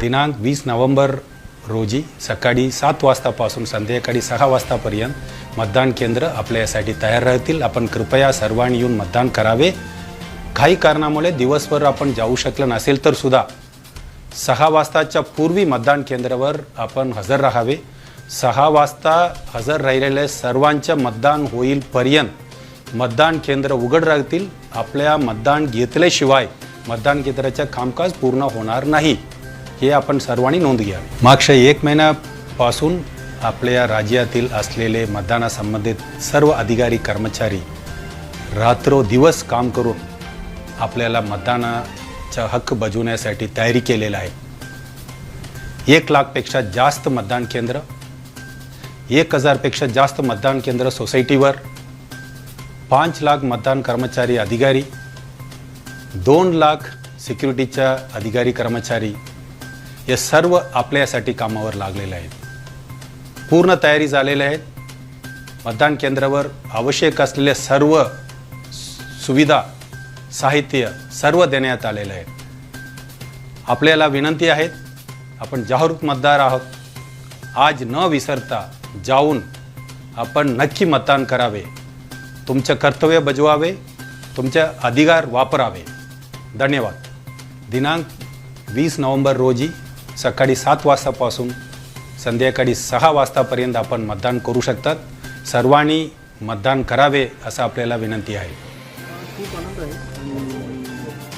दिनांक वीस नोव्हेंबर रोजी सकाळी सात वाजतापासून संध्याकाळी सहा वाजतापर्यंत मतदान केंद्र आपल्या यासाठी तयार राहतील. आपण कृपया सर्वांनी येऊन मतदान करावे. काही कारणामुळे दिवसभर आपण जाऊ शकलं नसेल तर सुद्धा सहा वाजताच्या पूर्वी मतदान केंद्रावर आपण हजर राहावे. सहा वाजता हजर राहिलेल्या सर्वांच्या मतदान होईलपर्यंत मतदान केंद्र उघड राहतील. आपल्या मतदान घेतल्याशिवाय मतदान केंद्राचे कामकाज पूर्ण होणार नाही. हे आपण सर्वांनी नोंद घ्यावी. मागच्या एक महिन्यापासून आपल्या राज्यातील असलेले मतदानासंबंधित सर्व अधिकारी कर्मचारी रात्रोदिवस काम करून आपल्याला मतदानाचा हक्क बजवण्यासाठी तयारी केलेला आहे. एक लाखपेक्षा जास्त मतदान केंद्र एक हजारपेक्षा जास्त मतदान केंद्र सोसायटीवर पाच लाख मतदान कर्मचारी अधिकारी दोन लाख सिक्युरिटीच्या अधिकारी कर्मचारी हे सर्व आपल्यासाठी कामावर लागलेले आहेत. पूर्ण तयारी झालेल्या आहेत मतदान केंद्रावर आवश्यक असलेल्या सर्व सुविधा साहित्य सर्व देण्यात आलेलं आहे आपल्याला विनंती आहे आपण जागरूक मतदार आहोत. आज न विसरता जाऊन आपण नक्की मतदान करावे. तुमचं कर्तव्य बजवावे तुमचे अधिकार वापरावे. धन्यवाद. दिनांक वीस नोव्हेंबर रोजी सकाळी सात वाजतापासून संध्याकाळी सहा वाजतापर्यंत आपण मतदान करू शकतात. सर्वांनी मतदान करावे असं आपल्याला विनंती आहे. खूप आनंद आहे. आणि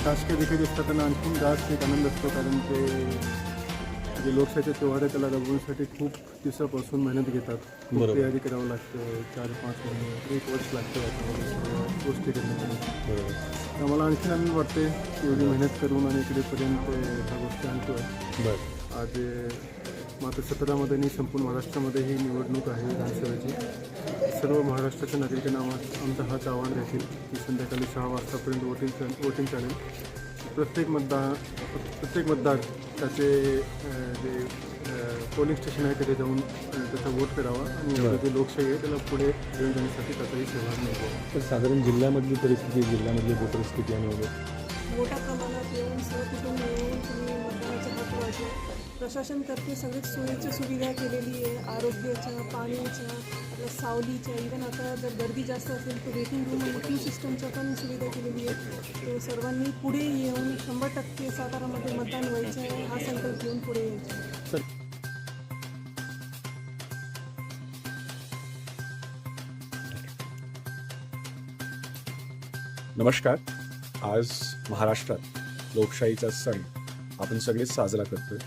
शासकीय देखील असताना आणखी जास्त एक आनंद असतो कारण ते जे लोकशाहीचे त्योहार आहे त्याला राबवण्यासाठी खूप दिवसापासून मेहनत घेतात. खूप तयारी करावं लागतं. चार पाच महिने एक वर्ष लागतं गोष्टी करण्यासाठी आम्हाला आणखीन आनंद वाटते की एवढी मेहनत करून आणि इकडेपर्यंत ह्या गोष्टी आणतोय. आज मात्र सतरामध्ये आणि संपूर्ण महाराष्ट्रामध्ये ही निवडणूक आहे विधानसभेची. सर्व महाराष्ट्राच्या नागरिकांना आम्हा आमचं हाच आव्हान राहील की संध्याकाळी सहा वाजतापर्यंत वोटिंग चाल वोटिंग चालेल. प्रत्येक मतदार प्रत्येक मतदार त्याचे जे पोलिंग स्टेशन आहे तिथे जाऊन त्याचा वोट करावा. आणि जे लोकशाही आहे त्याला पुढे घेऊन जाण्यासाठी त्याचाही सहभाग मिळवा तर साधारण जिल्ह्यामधली परिस्थिती जिल्ह्यामधली परिस्थिती आणि वगैरे. मोठ्या प्रमाणात येऊन सहकुटुंब येऊन तुम्ही मतदानाचा हक्क वाजवा प्रशासन तर्फे सगळीच सोयीची सुविधा केलेली आहे. आरोग्याच्या पाण्याच्या सावलीच्या इव्हन आता जर गर्दी जास्त असेल तर वेटिंग रूम बुकिंग सिस्टमच्या पण सुविधा केलेली आहे तो सर्वांनी पुढे येऊन शंभर टक्के सातारामध्ये मतदान व्हायचं आहे हा संकल्प घेऊन पुढे यायचं नमस्कार. आज महाराष्ट्रात लोकशाहीचा सण आपण सगळेच साजरा करतोय.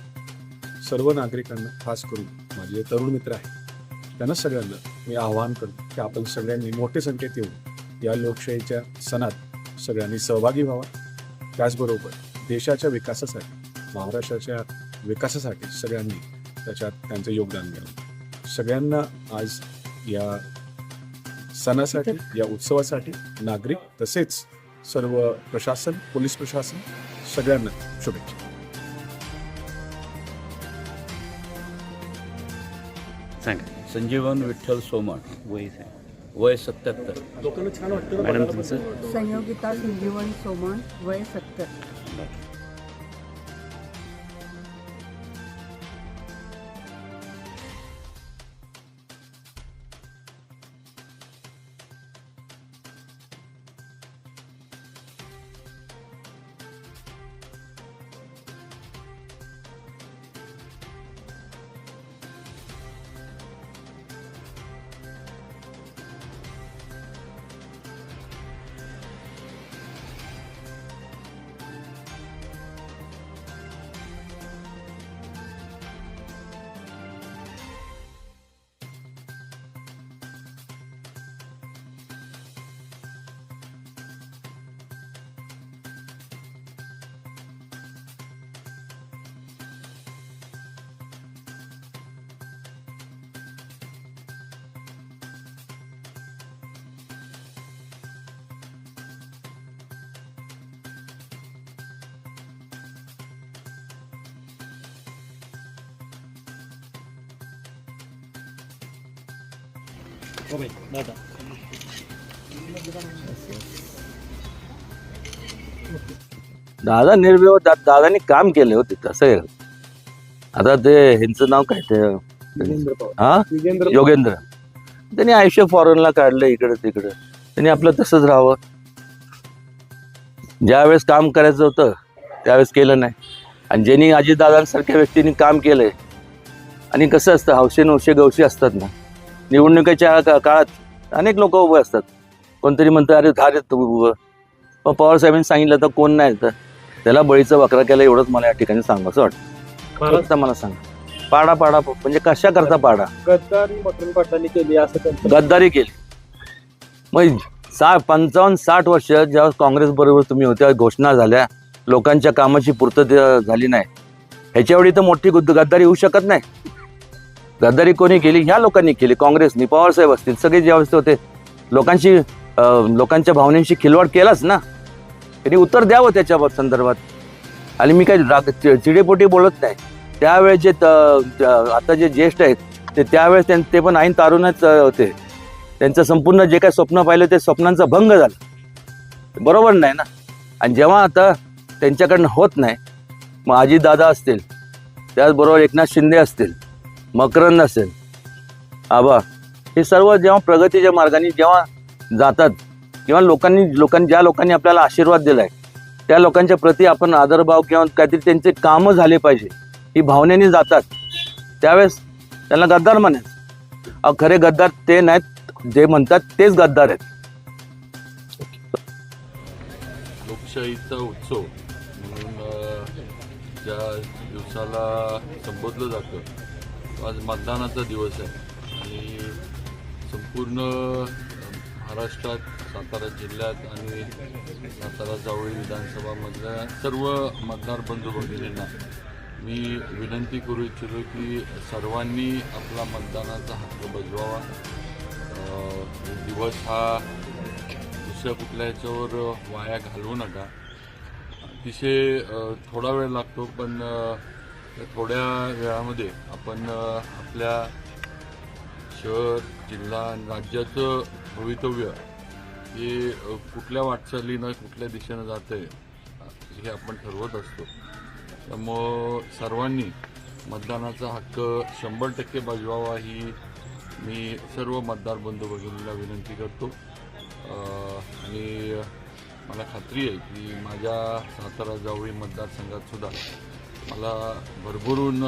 सर्व नागरिकांना खास करून माझे तरुण मित्र आहेत त्यांना सगळ्यांना मी आवाहन करतो की आपण सगळ्यांनी मोठे संख्येत येऊन या लोकशाहीच्या सणात सगळ्यांनी सहभागी व्हावा. त्याचबरोबर देशाच्या विकासासाठी महाराष्ट्राच्या विकासासाठी सगळ्यांनी त्याच्यात त्यांचं योगदान द्यावं सगळ्यांना आज या सणासाठी या उत्सवासाठी नागरिक तसेच सर्व प्रशासन पोलीस प्रशासन सगळ्यांना शुभेच्छा. सांगा. संजीवन विठ्ठल सोमण. वय वय सत्याहत्तर. मॅडम तुमचं? संयोगिता संजीवन सोमण वय सत्तर. दादा. निर्भय दा, दादानी काम केले होते तसं आहे. आता ते ह्यांचं नाव काय ते? हा? योगेंद्र. त्यांनी आयुष्य फॉरेनला काढलं इकडं तिकडं. त्यांनी आपलं तसंच राहावं. ज्यावेळेस काम करायचं होतं त्यावेळेस केलं नाही. आणि ज्यांनी अजितदादांसारख्या व्यक्तींनी काम केलंय आणि कसं असतं हौशे नवशे गवशे असतात ना. निवडणुकीच्या का- काळात अनेक लोक उभे असतात. कोणतरी म्हणतं अरे धार येत उभं. पण पवार साहेबांनी सांगितलं तर कोण नाही तर त्याला बळीचा वकरा केला एवढंच मला या ठिकाणी सांगायचं वाटतं. फक्त मला सांगा. पाडा पाडा म्हणजे कशा करता पाडा? गद्दारी पाटलांनी केली असं त्यांचं गद्दारी केली. मग सा पंचावन्न साठ वर्ष जेव्हा काँग्रेस बरोबर तुम्ही होत्या घोषणा झाल्या लोकांच्या कामाची पूर्तता झाली नाही. ह्याच्या वेळी तर मोठी गुद्द- गद्दारी होऊ शकत नाही. गद्दारी कोणी केली ह्या लोकांनी केली. काँग्रेसनी पवारसाहेब असतील सगळे जे अवस्थे होते. लोकांशी लोकांच्या भावनेशी खिलवाड केलाच ना. त्यांनी उत्तर द्यावं त्याच्या संदर्भात. आणि मी काही राग चि- चिडेपोटी बोलत नाही. त्यावेळेस जे त- आता जे ज्येष्ठ आहेत ते त्यावेळेस त्यां- ते पण ऐन तारुणच होते. त्यांचं संपूर्ण जे काही स्वप्न पाहिलं ते स्वप्नांचा भंग झाला. बरोबर नाही ना? आणि जेव्हा आता त्यांच्याकडनं होत नाही मग दादा असतील त्याचबरोबर एकनाथ शिंदे असतील मकरंद असेल आबा हे सर्व जेव्हा प्रगतीच्या मार्गाने जेव्हा जातात किंवा लोकांनी लोकांनी ज्या लोकांनी आपल्याला आशीर्वाद दिलाय त्या लोकांच्या प्रती आपण आदरभाव किंवा काहीतरी त्यांचे कामं झाले पाहिजे ही भावनेने जातात. त्यावेळेस त्यांना गद्दार म्हणायचं. अहो खरे गद्दार ते नाहीत जे म्हणतात तेच गद्दार आहेत. लोकशाहीचा उत्सव म्हणून ज्या दिवसाला संबोधलं जातं आज मतदानाचा दिवस आहे. आणि संपूर्ण महाराष्ट्रात सातारा जिल्ह्यात आणि सातारा जावळी विधानसभामधल्या सर्व मतदार बंधू भगिनींना मी विनंती करू इच्छितो की सर्वांनी आपला मतदानाचा हक्क बजवावा. दिवस हा दुसऱ्या कुठल्या याच्यावर वाया घालवू नका. अतिशय थोडा वेळ लागतो पण थोड्या वेळामध्ये आपण आपल्या शहर जिल्हा आणि राज्याचं भवितव्य हे कुठल्या वाटचालीनं कुठल्या दिशेनं जातं आहे हे आपण ठरवत असतो. त्यामुळं सर्वांनी मतदानाचा हक्क शंभर टक्के बजवावा ही मी सर्व मतदार बंधू भगिनीला विनंती करतो. आणि मला खात्री आहे की माझ्या सातारा जावळी मतदारसंघात सुद्धा मला भरभरून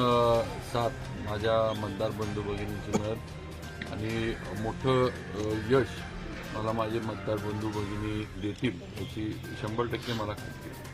साथ माझ्या मतदार बंधू भगिनींची मिळत आणि मोठं यश मला माझे मतदार बंधू भगिनी देतील याची शंभर टक्के मला खात्री आहे.